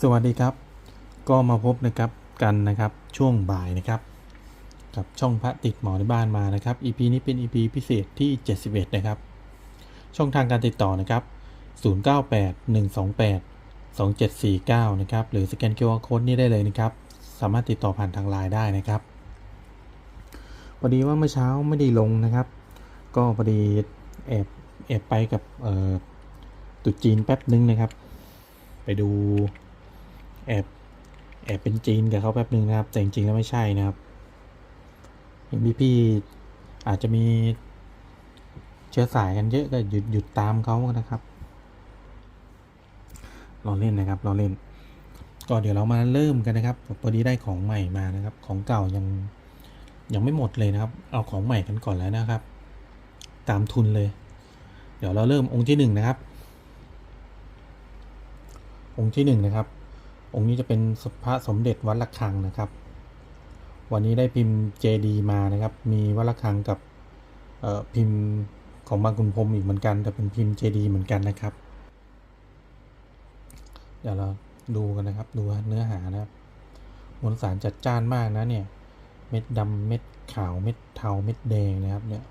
สวัสดีครับ ก็มาพบนะครับกันนะครับช่วงบ่ายนะครับ กับช่องพระติดหมอในบ้านมานะครับ EP นี้เป็น EP พิเศษที่ 71 นะครับ ช่องทางการติดต่อนะครับ 098 128 2749 นะครับ หรือสแกน QR Code นี้ได้เลยนะครับ สามารถติดต่อผ่านทางไลน์ได้นะครับพอดีว่าเมื่อเช้าไม่ได้ลงนะครับ ก็พอดีแอบแอบไปกับตุดจีนแป๊บนึงนะครับ ไปดู แอบแอบเป็นจีนกับเขาแป๊บนึงนะครับแต่จริงๆแล้วไม่ใช่นะครับเห็นพี่ๆอาจจะมีเชื้อสายกันเยอะก็หยุดหยุดตามเขานะครับรอเล่นนะครับรอเล่น ก็เดี๋ยวเรามาเริ่มกันนะครับพอดีได้ของใหม่มานะครับ ของเก่ายังยังไม่หมดเลยนะครับ เอาของใหม่กันก่อนแล้วนะครับ ตามทุนเลย เดี๋ยวเราเริ่มองค์ที่หนึ่งนะครับ องค์ที่หนึ่งนะครับ องค์นี้จะเป็นพระสมเด็จวัดระฆังนะครับ วันนี้ได้พิมพ์เจดีมานะครับ มีวัดระฆังกับพิมพ์ของบางคุณพรมอีกเหมือนกัน แต่เป็นพิมพ์เจดีเหมือนกันนะครับ เดี๋ยวเราดูกันนะครับ ดูเนื้อหานะครับมวลสารจัดจ้านมากนะเนี่ย เม็ดดำเม็ดขาวเม็ดเทาเม็ดแดงนะครับเนี่ย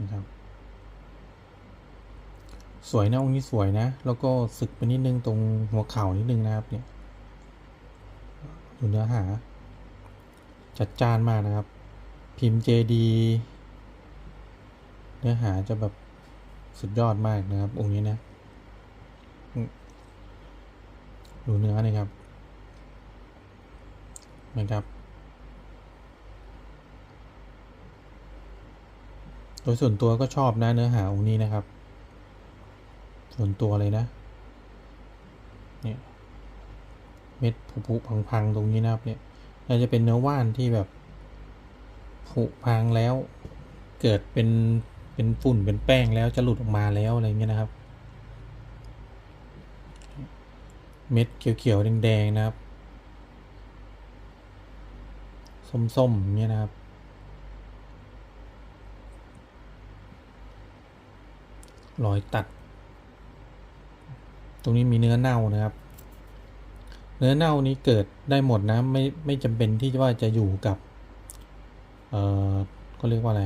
นะครับ สวยนะองค์นี้สวยนะ แล้วก็สึกไปนิดนึงตรงหัวเข่านิดนึงนะครับเนี่ยดูเนื้อหา จัดจ้านมากนะครับ พิมพ์เจดีเนื้อหาจะแบบสุดยอดมากนะครับ องค์นี้นะดูเนื้อนะครับนะครับ โดยส่วนตัวก็ชอบนะเนื้อหาองค์นี้นะครับ ส่วนตัวเลยนะ เนี่ย เม็ดผุๆพังๆตรงนี้นะครับ เนี่ยน่าจะเป็นเนื้อว่านที่แบบผุพังแล้ว เกิดเป็นเป็นฝุ่นเป็นแป้งแล้วจะหลุดออกมาแล้วอะไรเงี้ยนะครับ เม็ดเขียวๆแดงๆนะครับส้มๆอย่างเงี้ยนะครับ รอยตัด ตรงนี้มีเนื้อเน่านะครับ เนื้อเน่านี้เกิดได้หมดนะไม่ไม่จำเป็นที่ว่าจะอยู่กับ เอ่อก็เรียกว่าอะไร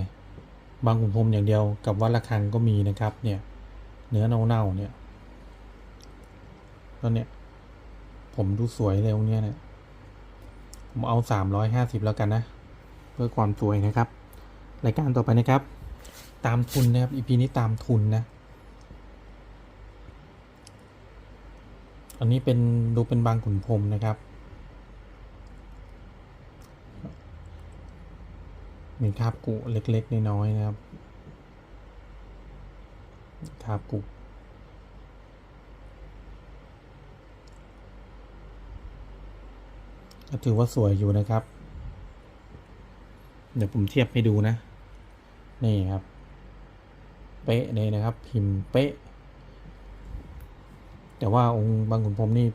บางขุนพรมอย่างเดียวกับวัดระฆังก็มีนะครับ เนี่ย เนื้อเน่าๆเนี่ยแล้วเนี่ยผมดูสวยเลยตรงเนี้ยเนี่ยผมเอาสามร้อยห้าสิบแล้วกันนะ เพื่อความสวยนะครับ รายการต่อไปนะครับ ตามทุนนะครับอีพีนี้ตามทุนนะ อันนี้เป็นดูเป็นบางขุนพรมนะครับ มีคาบกุเล็กๆน้อยๆนะครับคาบกุก็ถือว่าสวยอยู่นะครับ เดี๋ยวผมเทียบให้ดูนะ นี่ครับ เป๊ะเลยนะครับ พิมพ์เป๊ะ แต่ว่าองค์บางขุนพรมนี่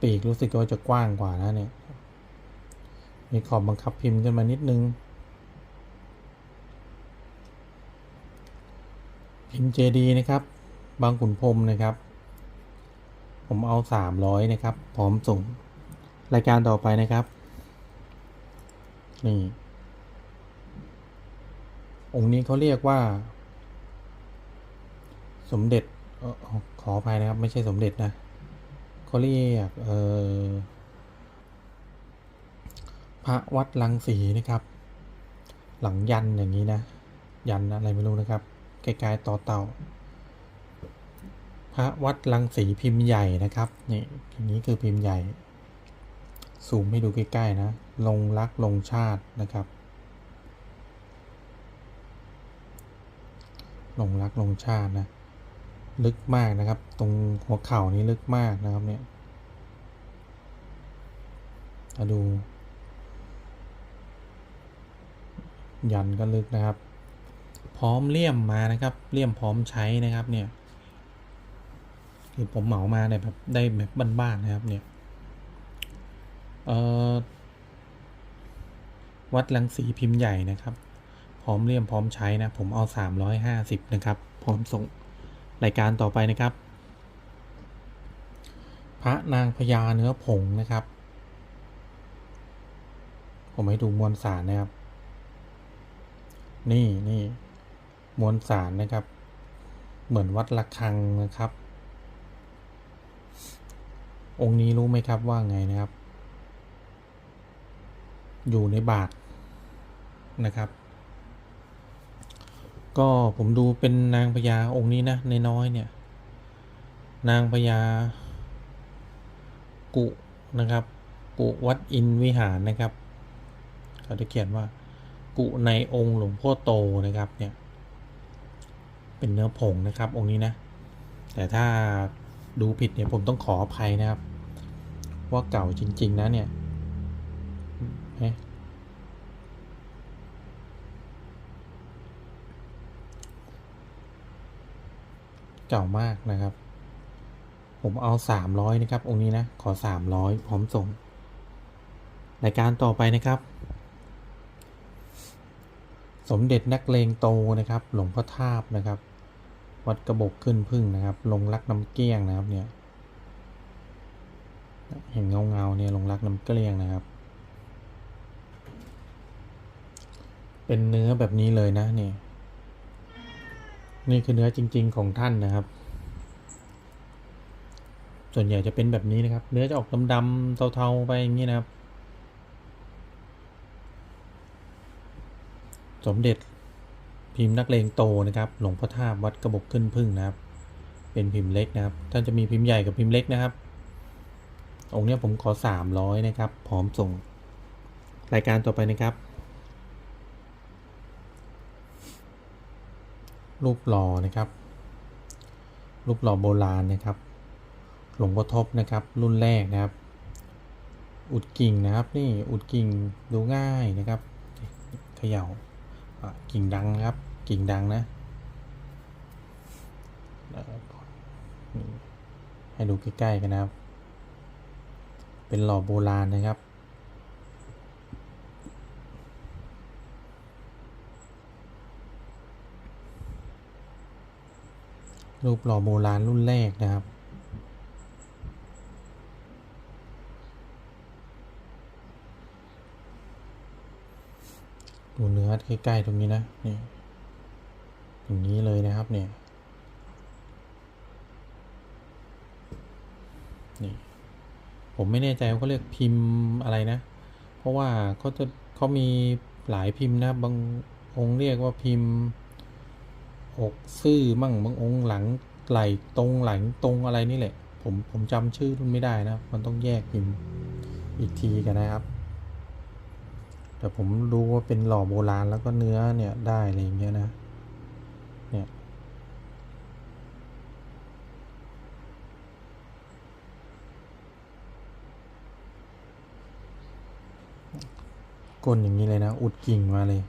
ปีกรู้สึกว่าจะกว้างกว่านะเนี่ย มีขอบบังคับพิมพ์ขึ้นมานิดนึง พิมพ์เจดีนะครับ บางขุนพรมนะครับ ผมเอาสามร้อยนะครับ พร้อมส่ง รายการต่อไปนะครับ นี่ องค์นี้เขาเรียกว่า สมเด็จ ขออภัยนะครับ ไม่ใช่สมเด็จนะเขาเรียกเออพระวัดลังสีนะครับ หลังยันอย่างนี้นะ ยันอะไรไม่รู้นะครับคล้ๆต่อเต่า พระวัดลังสีพิมพ์ใหญ่นะครับนี่ทีนี้คือพิมพ์ใหญ่ซูมให้ดูใกล้ ๆ นะ ลงรักลงชาตินะครับ ลงรักลงชาตินะ ลึกมากนะครับ ตรงหัวเข่านี้ลึกมากนะครับเนี่ยมาดู ยันก็ลึกนะครับ พร้อมเลี่ยมมานะครับเลี่ยมพร้อมใช้นะครับเนี่ยคือผมเหมามาเนี่ยแบบได้แบบบ้านๆนะครับเนี่ยเอ่อวัดลังสีพิมพ์ใหญ่นะครับ พร้อมเลี่ยมพร้อมใช้นะ ผมเอาสามร้อยห้าสิบนะครับ พร้อมส่ง รายการต่อไปนะครับ พระนางพญาเนื้อผงนะครับ ผมให้ดูมวลสารนะครับ นี่นี่มวลสารนะครับ เหมือนวัดระฆังนะครับ องค์นี้รู้ไหมครับว่าไงนะครับ อยู่ในบาทนะครับ ก็ผมดูเป็นนางพญาองค์นี้นะในน้อยเนี่ย นางพญากุนะครับ กุวัดอินวิหารนะครับเขาจะเขียนว่า กุในองค์หลวงพ่อโตนะครับเนี่ย เป็นเนื้อผงนะครับ องค์นี้นะ แต่ถ้าดูผิดเนี่ยผมต้องขออภัยนะครับ ว่าเก่าจริง ๆ นะเนี่ย เก่ามากนะครับ ผมเอาสามร้อยนะครับ องค์นี้นะ ขอสามร้อยพร้อมส่งรายการต่อไปนะครับ สมเด็จนักเลงโตนะครับ หลวงพ่อทาบนะครับ วัดกระบอกขึ้นพึ่งนะครับ ลงรักน้ำเกลี้ยงนะครับเนี่ย เห็นเงาเงาเนี่ยลงรักน้ำเกลี้ยงนะครับ เป็นเนื้อแบบนี้เลยนะเนี่ย นี่คือเนื้อจริง ๆ ของท่านนะครับ ส่วนใหญ่จะเป็นแบบนี้นะครับ เนื้อจะออกดำๆเทาๆไปอย่างนี้นะครับ สมเด็จพิมพ์นักเลงโตนะครับ หลวงพ่อท่าวัดกระบอกขึ้นพึ่งนะครับ เป็นพิมพ์เล็กนะครับ ท่านจะมีพิมพ์ใหญ่กับพิมพ์เล็กนะครับ องค์นี้ผมขอสามร้อยนะครับ พร้อมส่ง รายการต่อไปนะครับ รูปหล่อนะครับ รูปหล่อโบราณนะครับ หลวงพ่อทบนะครับ รุ่นแรกนะครับ อุดกิ่งนะครับนี่อุดกิ่งดูง่ายนะครับเขย่าอะกิ่งดังนะครับ กิ่งดังนะให้ดูใกล้ๆกันนะครับ เป็นหล่อโบราณนะครับ รูปหล่อโบราณรุ่นแรกนะครับ ดูเนื้อใกล้ ๆ ตรงนี้นะนี่อย่างนี้เลยนะครับเนี่ยนี่ผมไม่แน่ใจว่าเขาเรียกพิมพ์อะไรนะ เพราะว่าเขาจะเขามีหลายพิมพ์นะบางองค์เรียกว่าพิมพ์ อกซื่อมั่งบางองค์หลังไหลตรงหลังตรงอะไรนี่แหละ ผมผมจำชื่อมันไม่ได้นะ มันต้องแยกพิมพ์อีกทีกันนะครับ แต่ผมรู้ว่าเป็นหล่อโบราณแล้วก็เนื้อเนี่ยได้อะไรอย่างเงี้ยนะเนี่ยก้นอย่างนี้เลยนะ อุดกิ่งมาเลย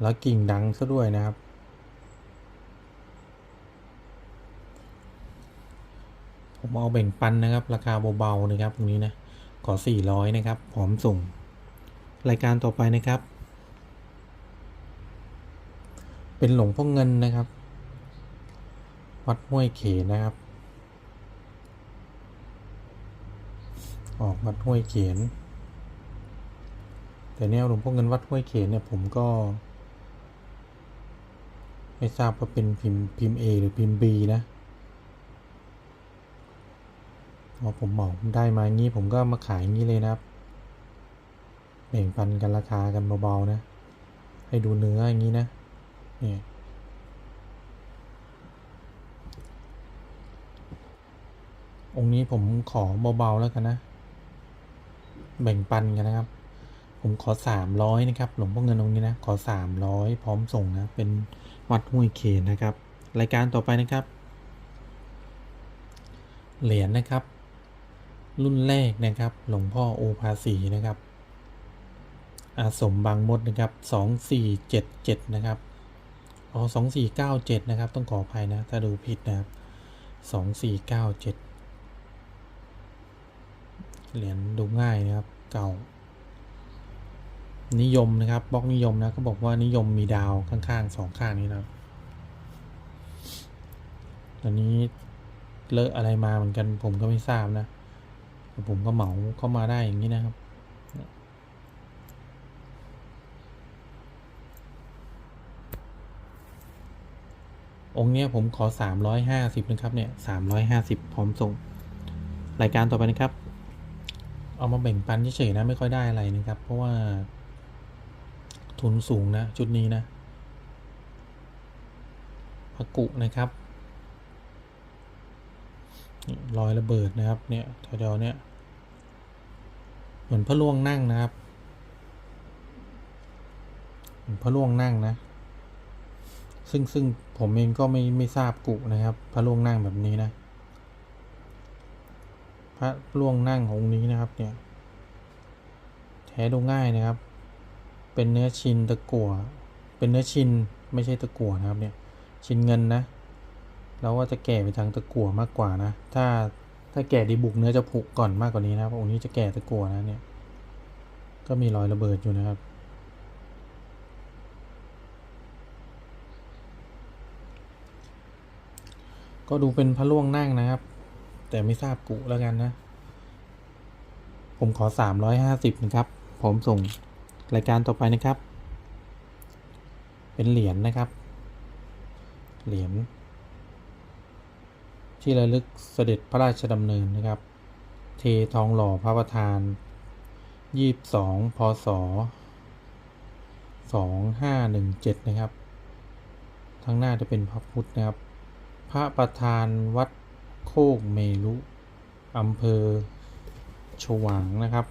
แล้วกิ่งดังซะด้วยนะครับ ผมเอาแบ่งปันนะครับ ราคาเบาๆนะครับตรงนี้นะขอ 400 นะครับพร้อมส่ง รายการต่อไปนะครับ เป็นหลวงพ่อเงินนะครับ วัดห้วยเขนนะครับ ออกวัดห้วยเขนแต่เนี่ยหลวงพ่อเงินวัดห้วยเขนเนี่ยผมก็ ไม่ทราบว่าเป็นพิมพ์พิมพ์ A หรือพิมพ์ B นะ พอผมเหมาผมได้มางี้ผมก็มาขายงี้เลยนะครับแบ่งปันกันราคากันเบาๆนะ ให้ดูเนื้ออย่างนี้นะเนี่ยองค์นี้ผมขอเบาๆแล้วกันนะ แบ่งปันกันนะครับ ผมขอสามร้อยนะครับ หลวงพ่อเงินองค์นี้นะ ขอสามร้อยพร้อมส่งนะ เป็นวัดห้วยเขนนะครับ รายการต่อไปนะครับ เหรียญนะครับ รุ่นแรกนะครับ หลวงพ่อโอภาสีนะครับ อาสมบางมดนะครับสองสี่เจ็ดเจ็ดนะครับอ๋อสองสี่เก้าเจ็ดนะครับ ต้องขออภัยนะ ถ้าดูผิดนะครับสองสี่เก้าเจ็ดเหรียญดูง่ายนะครับ เก่า นิยมนะครับบล็อกนิยมนะเขาบอกว่านิยมมีดาวข้างๆสองข้างนี้นะครับตอนนี้เลอะอะไรมาเหมือนกันผมก็ไม่ทราบนะ ผมก็เหมาเข้ามาได้อย่างนี้นะครับองค์เนี้ยผมขอสามร้อยห้าสิบนะครับ เนี่ยสามร้อยห้าสิบพร้อมส่ง รายการต่อไปนะครับ เอามาแบ่งปันเฉยๆนะ ไม่ค่อยได้อะไรนะครับ เพราะว่า ทุนสูงนะ ชุดนี้นะพระกุนะครับ รอยระเบิดนะครับ เนี่ยแถวๆเนี้ยเหมือนพระล่วงนั่งนะครับเหมือนพระล่วงนั่งนะ ซึ่งซึ่งผมเองก็ไม่ไม่ทราบกุนะครับ พระล่วงนั่งแบบนี้นะ พระล่วงนั่งองค์นี้นะครับ เนี่ย แท้ดูง่ายนะครับ เป็นเนื้อชินตะกั่วเป็นเนื้อชินไม่ใช่ตะกั่วนะครับ เนี่ย ชินเงินนะ เราว่าจะแก่ไปทางตะกั่วมากกว่านะ ถ้าถ้าแก่ดีบุกเนื้อจะผุก่อนมากกว่านี้นะครับองค์นี้จะแก่ตะกั่วนะเนี่ย ก็มีรอยระเบิดอยู่นะครับ ก็ดูเป็นพระล่วงนั่งนะครับ แต่ไม่ทราบกุแล้วกันนะ ผมขอสามร้อยห้าสิบนะครับ ผมส่งรายการต่อไปนะครับ เป็นเหรียญนะครับ เหรียญ ที่ระลึกเสด็จพระราชดำเนินนะครับ เททองหล่อพระประธานยี่สองพศสองห้าหนึ่งเจ็ดนะครับทั้งหน้าจะเป็นพระพุทธนะครับ พระประธานวัดโคกเมรุอำเภอฉวางนะครับ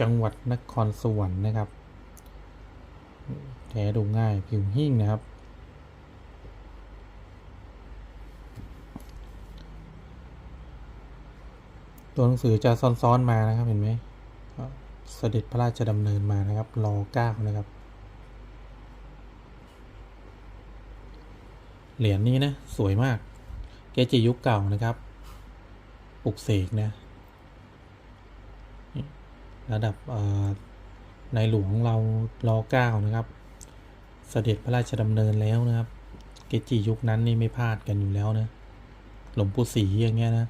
จังหวัดนครสวรรค์นะครับ แท้ดูง่ายผิวหิ่งนะครับ ตัวหนังสือจะซ้อนๆมานะครับเห็นไหมก็เสด็จพระราชดำเนินมานะครับรอเก้านะครับ เหรียญนี้นะสวยมาก เกจิยุคเก่านะครับปลุกเสกนะระดับในหลวงเรารอเก้านะครับ เสด็จพระราชดำเนินแล้วนะครับ เกจิยุคนั้นนี่ไม่พลาดกันอยู่แล้วนะ หลวงปู่ศรีอย่างเงี้ยนะ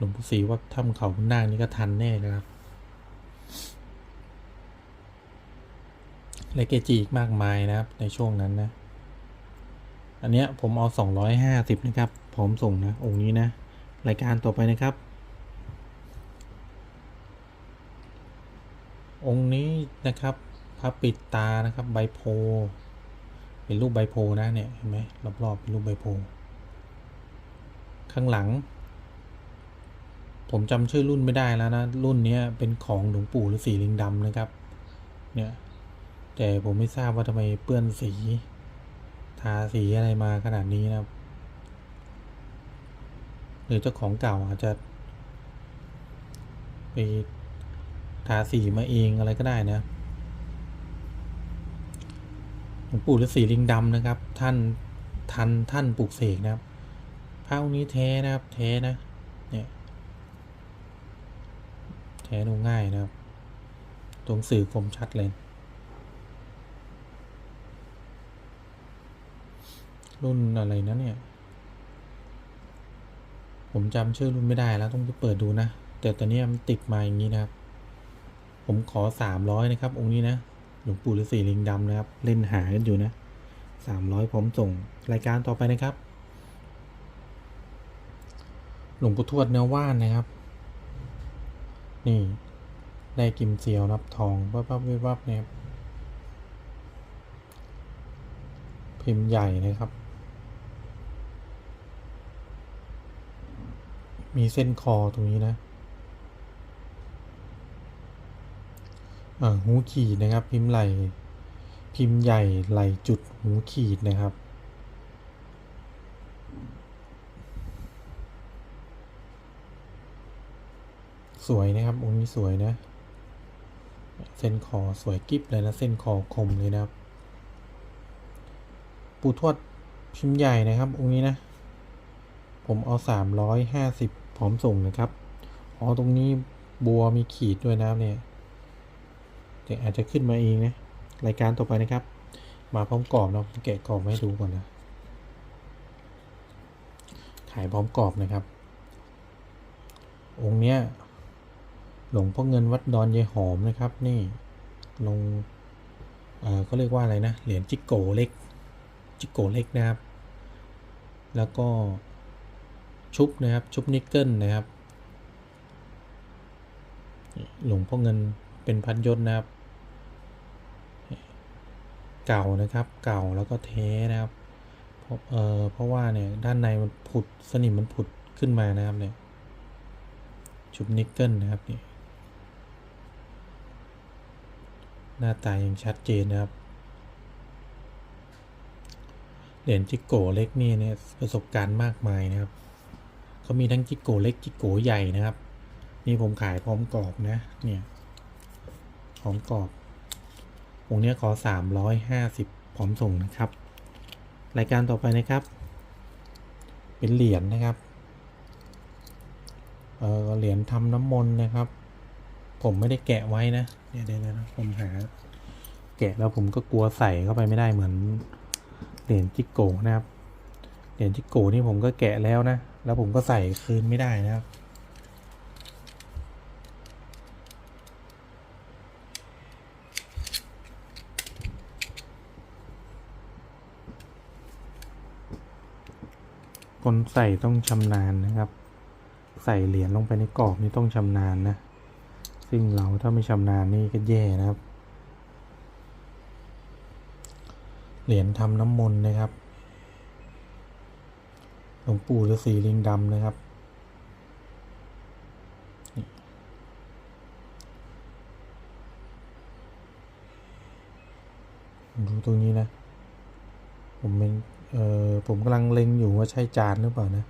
หลวงปู่ศรีวัดถ้ำเขาพุนางนี่ก็ทันแน่นะครับ และเกจิอีกมากมายนะครับ ในช่วงนั้นนะ อันเนี้ยผมเอาสองร้อยห้าสิบนะครับ พร้อมส่งนะ องค์นี้นะ รายการต่อไปนะครับ องค์นี้นะครับพระปิดตานะครับใบโพเป็นรูปใบโพนะเนี่ยเห็นไหมรอบๆเป็นรูปใบโพข้างหลัง ผมจำชื่อรุ่นไม่ได้แล้วนะ รุ่นนี้เป็นของหลวงปู่ฤาษีลิงดำนะครับ เนี่ย แต่ผมไม่ทราบว่าทำไมเปื้อนสี ทาสีอะไรมาขนาดนี้นะครับ หรือเจ้าของเก่าอาจจะไปทาสีมาเองอะไรก็ได้นะหลวงปู่ฤาษีลิงดำนะครับ ท่านทันท่านปลูกเสกนะครับพระองค์นี้แท้นะครับ แท้นะ เนี่ย แท้ดูง่ายนะครับ ตรงสื่อคมชัดเลย รุ่นอะไรนะเนี่ย ผมจำชื่อรุ่นไม่ได้แล้วต้องไปเปิดดูนะ แต่ตอนนี้มันติดมาอย่างนี้นะครับ ผมขอสามร้อยนะครับ องค์นี้นะ หลวงปู่ฤาษีลิงดำนะครับ เล่นหากันอยู่นะสามร้อยผมส่งรายการต่อไปนะครับ หลวงปู่ทวดเนื้อว่านนะครับ นี่ได้กิมเซียวนับทองวับวับวิบวับเนี่ยพิมพ์ใหญ่นะครับ มีเส้นคอตรงนี้นะหูขีดนะครับ พิมพ์ไหลพิมพ์ใหญ่ไหลจุดหูขีดนะครับ สวยนะครับองค์นี้สวยนะ เส้นคอสวยกิ๊บเลยนะเส้นคอคมเลยนะครับ ปูทวดพิมพ์ใหญ่นะครับองค์นี้นะ ผมเอาสามร้อยห้าสิบพร้อมส่งนะครับอ๋อตรงนี้บัวมีขีดด้วยนะครับเนี่ยแต่อาจจะขึ้นมาเองนะรายการต่อไปนะครับ มาพร้อมกรอบเนาะแกะกรอบมาให้ดูก่อนนะขายพร้อมกรอบนะครับ องค์เนี้ย หลวงพ่อเงินวัดดอนยายหอมนะครับนี่ลงเอ่อก็เรียกว่าอะไรนะเหรียญจิกโกเล็กจิกโกเล็กนะครับ แล้วก็ชุบนะครับชุบนิกเกิลนะครับหลวงพ่อเงินเป็นพันยศนะครับ เก่านะครับเก่าแล้วก็เทนะครับเพราะเออเพราะว่าเนี่ยด้านในมันผุดสนิมมันผุดขึ้นมานะครับเนี่ยชุบนิกเกิลนะครับนี่ หน้าตายังชัดเจนนะครับเหรียญจิกโกเล็กนี่เนี่ยประสบการณ์มากมายนะครับเขามีทั้งจิกโกเล็กจิกโกใหญ่นะครับ นี่ผมขายพร้อมกรอบนะเนี่ยพร้อมกรอบองเนี้ยขอสามร้อยห้าสิบพร้อมส่งนะครับ รายการต่อไปนะครับ เป็นเหรียญนะครับเออเหรียญทำน้ำมนต์นะครับ ผมไม่ได้แกะไว้นะเดี๋ยวเดี๋ยวนะผมหา แกะแล้วผมก็กลัวใส่เข้าไปไม่ได้เหมือนเหรียญจิกโกนะครับเหรียญจิกโกนี่ผมก็แกะแล้วนะ แล้วผมก็ใส่คืนไม่ได้นะครับคนใส่ต้องชำนาญนะครับ ใส่เหรียญลงไปในกรอบนี่ต้องชำนาญนะ ซึ่งเราถ้าไม่ชำนาญนี่ก็แย่นะครับ เหรียญทำน้ำมนต์นะครับ หลวงปู่ฤาษีลิงดำนะครับ ดูตรงนี้นะ ผมเป็นเออผมกำลังเล็งอยู่ว่าใช่จานหรือเปล่านะ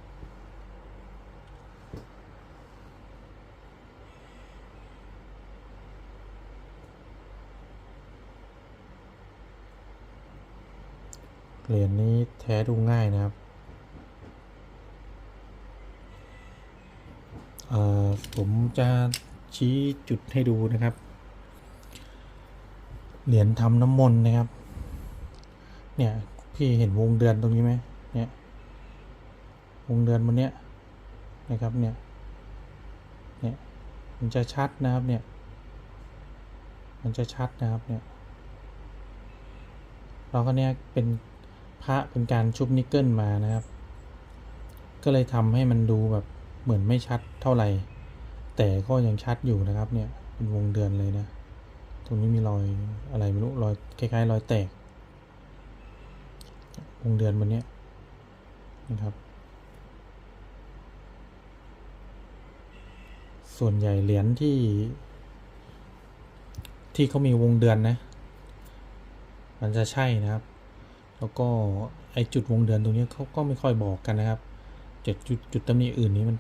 เหรียญนี้แท้ดูง่ายนะครับเอ่อผมจะชี้จุดให้ดูนะครับ เหรียญทำน้ำมนต์นะครับ เนี่ยพี่เห็นวงเดือนตรงนี้ไหมเนี่ยวงเดือนบนเนี้ยนะครับเนี่ยเนี่ยมันจะชัดนะครับเนี่ยมันจะชัดนะครับเนี่ยเราก็เนี่ยเป็น พระเป็นการชุบนิกเกิลมานะครับ ก็เลยทำให้มันดูแบบเหมือนไม่ชัดเท่าไหร่ แต่ก็ยังชัดอยู่นะครับเนี่ยเป็นวงเดือนเลยนะ ตรงนี้มีรอยอะไรไม่รู้รอยคล้ายๆรอยแตก วงเดือนมันเนี้ยนะครับ ส่วนใหญ่เหรียญที่ ที่เขามีวงเดือนนะ มันจะใช่นะครับ แล้วก็ไอจุดวงเดือนตรงนี้เขาก็ไม่ค่อยบอกกันนะครับจุดจุดจุดตำหนิอื่นนี้มัน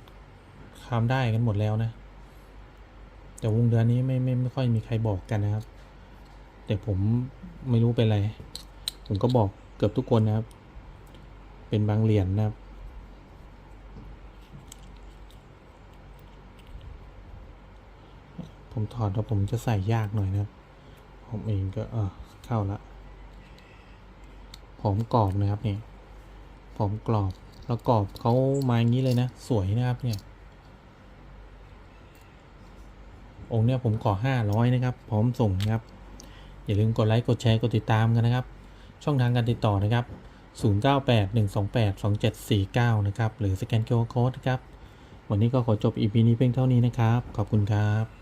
คามได้กันหมดแล้วนะ แต่วงเดือนนี้ไม่ไม่ไม่ค่อยมีใครบอกกันนะครับ แต่ผมไม่รู้เป็นไร ผมก็บอกเกือบทุกคนนะครับ เป็นบางเหรียญนะครับผมถอดแล้วผมจะใส่ยากหน่อยนะครับ ผมเองก็เออเข้าละ ผมกรอบนะครับนี่ผมกรอบแล้วกรอบเขามาอย่างนี้เลยนะ สวยนะครับเนี่ย องค์เนี่ยผมขอห้าร้อยนะครับ พร้อมส่งนะครับ อย่าลืมกดไลค์กดแชร์กดติดตามกันนะครับ ช่องทางการติดต่อนะครับ 0981282749 นะครับ หรือสแกน QR Code นะครับ วันนี้ก็ขอจบ EP นี้เพียงเท่านี้นะครับ ขอบคุณครับ